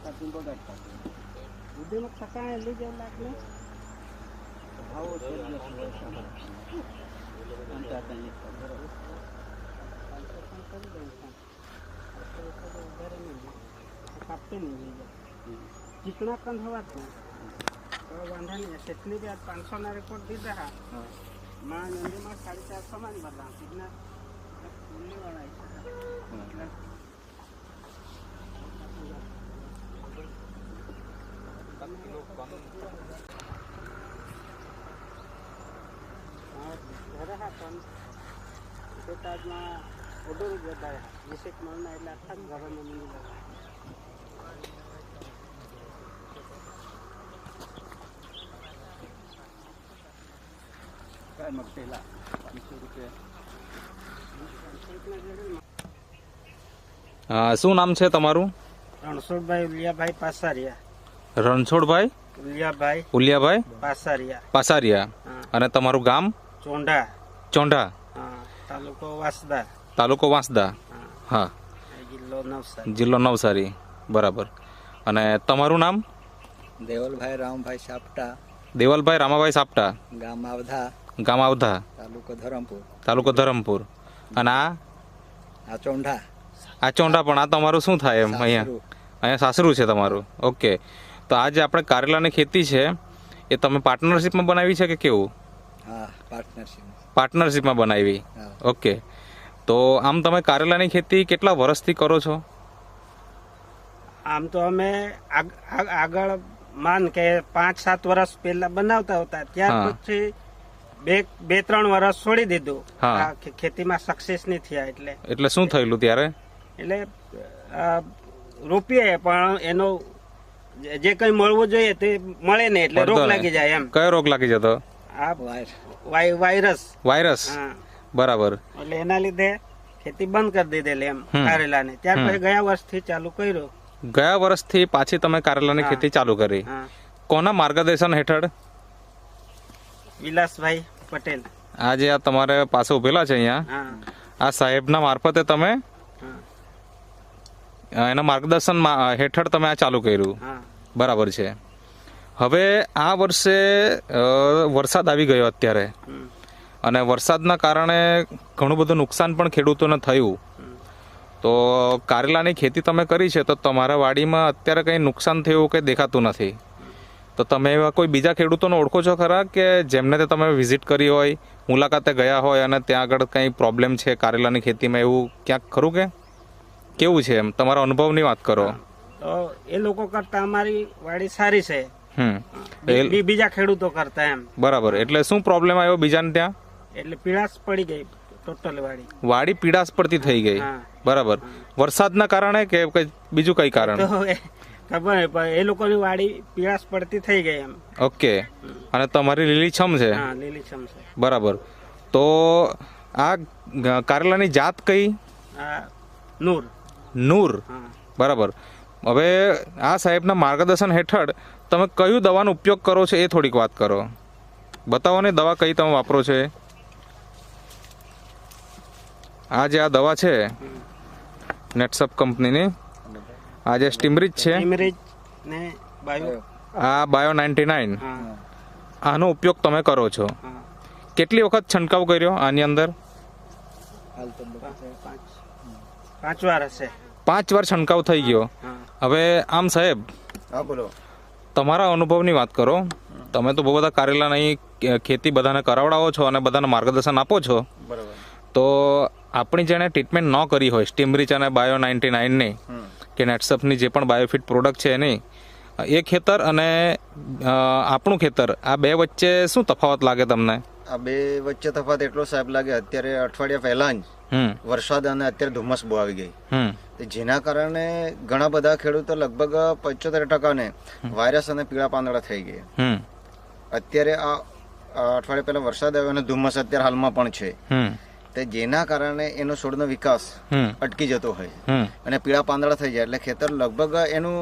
કાઢી બગાડ કાઢે દૂધીમાં થકાણે લઈ જવું લાગે આવો થઈ ગયો કાપતે નહીં લઈ જાય ચીકણા કંદ હોવાથી તો વાંધા નહીં. કેટલી બી પાંચસોના રેકોર્ડ દીધા હા. માં નંદીમાં સાડી ચારસોમાં જ ચીકણા ફૂલની વળાય છે. સાત કિલો કમ ઘરે કમ ખેતાજમાં ઓર્ડર જ વધારે વીસેક મણના એટલે આખા ઘરને મૂકી દેવાય કાંઈ મગતેલા પાંચસો રૂપિયા શું નામ છે તમારું? રણછોડભાઈ ઉલિયાભાઈ પાસારિયા. રણછોડભાઈ? ઉલિયાભાઈ ઉલિયાભાઈ? પાસારિયા. પાસારિયા. અને તમારું ગામ? ચોંઢા. ચોંઢા. તાલુકો વાંસદા. તાલુકો વાંસદા. હા. જિલ્લો નવસારી. જિલ્લો નવસારી. બરાબર. અને તમારું નામ? દેવલભાઈ રામભાઈ સાપટા. દેવલભાઈ રામાભાઈ સાપટા. ગામ આવધા. ગામ આવધા. તાલુકો ધરમપુર. તાલુકો ધરમપુર. અને આ? આ ચોંઢા. આ ચોંઢા પણ આ તમારું શું થાય એમ અહીંયા? અહીંયા સાસરું છે તમારું. ઓકે. તો આ જે આપણે કારેલાની ખેતી છે એ તમે પાર્ટનરશિપમાં બનાવી છે કે કેવું? હા પાર્ટનરશીપ પાર્ટનરશિપમાં બનાવી? ઓકે. તો આમ તમે કારેલાની ખેતી કેટલા વર્ષથી કરો છો? આમ તો અમે આગ- આગ- આગળ માન કે પાંચ સાત વર્ષ પહેલા બનાવતા હતા. ત્યાર પછી બે બે ત્રણ વર્ષ છોડી દીધું. હા. ખેતીમાં સક્સેસ નહીં થયા એટલે. એટલે શું થયેલું ત્યારે? એટલે રોપીએ પણ એનો જે- કઈ મળવું જોઈએ તે મળે ને એટલે રોગ લાગી જાય એમ. કયો રોગ લાગી જતો? આ વાયરસ. વાયરસ? બરાબર. એટલે એના લીધે ખેતી બંધ કરી દીધેલી એમ. કારેલાની. ત્યાર પછી ગયા વર્ષથી ચાલુ કર્યું. ગયા વર્ષથી પાછી તમે કારેલાની ખેતી ચાલુ કરી. કોના માર્ગદર્શન હેઠળ? વિલાસભાઈ પટેલ. આજે આ તમારે પાસે ઉભેલા છે અહીંયા. આ સાહેબના મારફતે તમે એના માર્ગદર્શન હેઠળ તમે આ ચાલુ કર્યું. બરાબર છે. હવે આ વર્ષે વરસાદ આવી ગયો અત્યારે. અને વરસાદના કારણે ઘણું બધું નુકસાન પણ ખેડૂતોને થયું. તો કારેલાની ખેતી તમે કરી છે તો તમારા વાડીમાં અત્યારે કંઈ નુકસાન થયું કંઈ દેખાતું નથી. તો તમે એવા કોઈ બીજા ખેડૂતોને ઓળખો છો ખરા કે જેમને તે તમે વિઝિટ કરી હોય મુલાકાતે ગયા હોય અને ત્યાં આગળ કંઈ પ્રોબ્લેમ છે કારેલાની ખેતીમાં એવું ક્યાંક ખરું કે? કેવું છે એમ? તમારા અનુભવની વાત કરો. તો એ લોકો કરતા અમારી વાડી સારી છે. હમ. બીજા ખેડૂતો કરતા એમ. બરાબર. એટલે શું પ્રોબ્લેમ આવ્યો બીજાને ત્યાં? એટલે પીળાશ પડી ગઈ ટોટલ વાડી. વાડી પીડાશ પડતી થઈ ગઈ. બરાબર. વરસાદના કારણે કે બીજું કઈ કારણ? ખબર એ લોકોની વાડી પીળાશ પડતી થઈ ગઈ એમ. ઓકે. અને તમારી લીલીછમ છે? હા લીલીછમ છે. બરાબર. તો આ કારેલાની જાત કઈ? નૂર. નૂર. બરાબર. હવે આ સાહેબના માર્ગદર્શન હેઠળ તમે કયું દવાનો ઉપયોગ કરો છો એ થોડીક વાત કરો. બતાવો ને દવા કઈ તમે વાપરો છો આ જે આ દવા છે નેટસપ કંપનીની આ જે સ્ટીમરીજ છે આ બાયો નાઇન્ટી નાઇન. આનો ઉપયોગ તમે કરો છો. કેટલી વખત છંટકાવ કર્યો આની અંદર? પાંચ વાર હશે. પાંચ વાર છંટકાવ થઈ ગયો. હવે આમ સાહેબ હા બોલો. તમારા અનુભવની વાત કરો. તમે તો બહુ બધા કારેલાની ખેતી બધાને કરાવડાવો છો અને બધાને માર્ગદર્શન આપો છો. તો આપણી જેણે ટ્રીટમેન્ટ ન કરી હોય સ્ટીમરીચ અને બાયો નાઇન્ટી નાઇનની કે નેટસપની જે પણ બાયોફિટ પ્રોડક્ટ છે એની એ ખેતર અને આપણું ખેતર આ બે વચ્ચે શું તફાવત લાગે તમને? આ બે વચ્ચે તફાવત એટલો સાહેબ લાગે અત્યારે અઠવાડિયા પહેલાં જ વરસાદ અને અત્યારે ધુમ્મસ બહુ આવી ગઈ. જેના કારણે ઘણા બધા ખેડૂતો લગભગ પંચોતેર ટકાને વાયરસ અને પીળા પાંદડા થઈ ગયા. અત્યારે આ અઠવાડિયા પહેલા વરસાદ આવ્યો અને ધુમ્મસ અત્યારે હાલમાં પણ છે. તે જેના કારણે એનો છોડનો વિકાસ અટકી જતો હોય. અને પીળા પાંદડા થઈ જાય. એટલે ખેતર લગભગ એનું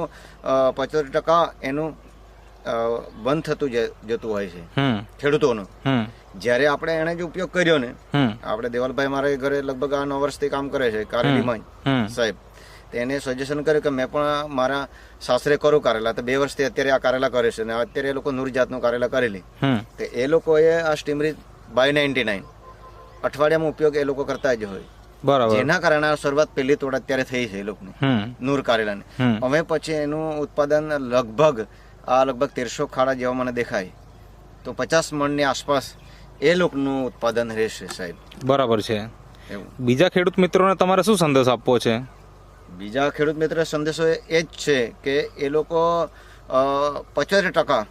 પચોતેર ટકા એનું બંધ થતું જતું હોય છે. ખેડૂતોનો. જ્યારે આપણે એને જે ઉપયોગ કર્યો ને આપણે દેવાલભાઈ મારા ઘરે લગભગ આ નવ વર્ષથી કામ કરે છે કારેલીમાં સાહેબ. એને સજેશન કર્યું કે મેં પણ મારા સાસરે કરું કારેલા. તો બે વર્ષથી અત્યારે આ કારેલા કરે છે અને અત્યારે એ લોકો નૂર જાતનું કારેલા કરેલી. તો એ લોકોએ આ સ્ટીમરી બાય નાઇન્ટી નાઇન અઠવાડિયામાં ઉપયોગ એ લોકો કરતા જ હોય. બરાબર. જેના કારણે આ શરૂઆત પહેલી તોડ અત્યારે થઈ છે એ લોકોની નૂર કારેલાની. હવે પછી એનું ઉત્પાદન લગભગ આ લગભગ તેરસો ખાડા જેવા મને દેખાય. તો પચાસ મણની આસપાસ એ લોકોનું ઉત્પાદન રહેશે સાહેબ. બરાબર છે. બીજા ખેડૂત મિત્રોને તમારે શું સંદેશ આપવો છે? બીજા ખેડૂત મિત્ર સંદેશો એ જ છે કે એ લોકો પચોતેર ટકા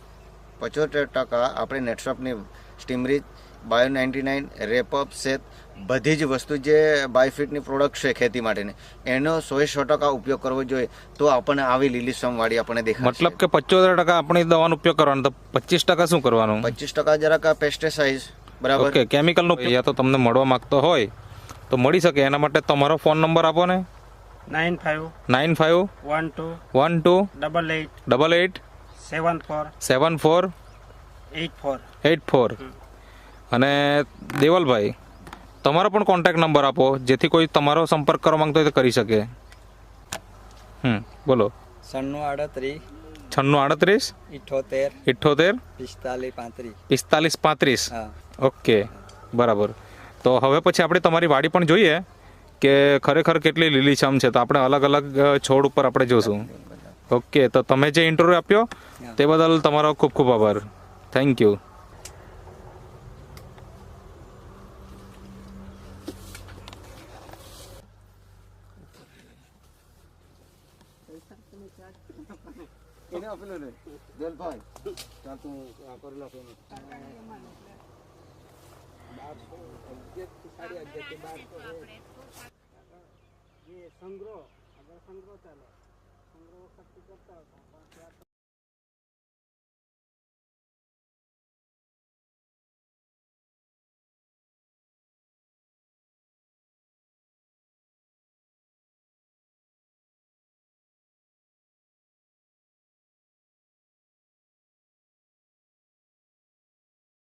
પચોતેર ટકા આપણે નેટશોપની સ્ટીમરીજ બાયો નાઇન્ટી નાઇન રેપઅપ સેત બધી જ વસ્તુ જે બાયોફિટની પ્રોડક્ટ છે ખેતી માટેની એનો સો સો ટકા ઉપયોગ કરવો જોઈએ તો આપણને આવી લીલી સમવાળી આપણને દેખાય મતલબ કે પચોતેર ટકા આપણી દવાનો ઉપયોગ કરવાનો તો પચીસ ટકા શું કરવાનું? પચીસ ટકા જરાક પેસ્ટિસાઇડ બરાબર? ઓકે કેમિકલનો યા તો તમને મળવા માંગતો હોય તો મળી શકે. એના માટે તમારો ફોન નંબર આપો ને. Nine five nine five one two one two double eight double eight seven four seven four eight four. Eight four. અને દેવલભાઈ તમારો પણ કોન્ટેક્ટ નંબર આપો જેથી કોઈ તમારો સંપર્ક કરવા માંગતો હોય તો કરી શકે. હમ બોલો. સન્નું આડત્રીસ. છન્નું આડત્રીસ. ઇઠોતેર. ઇઠોતેર. પિસ્તાલીસ પાંત્રીસ. પિસ્તાલીસ પાંત્રીસ. ઓકે બરાબર. તો હવે પછી આપણે તમારી વાડી પણ જોઈએ કે ખરેખર કેટલી લીલીછમ છે. તો આપણે અલગ અલગ છોડ ઉપર આપણે જોશું. ઓકે તો તમે જે ઇન્ટરવ્યૂ આપ્યો તે બદલ તમારો ખૂબ ખૂબ આભાર. થેન્ક યુ એને આપેલો ને દેલભાઈ, ત્યાં તું આ કરેલો આપે એને. જે સંગ્રહ, આગળ સંગ્રહ ચાલે. સંગ્રહ વખત કરતા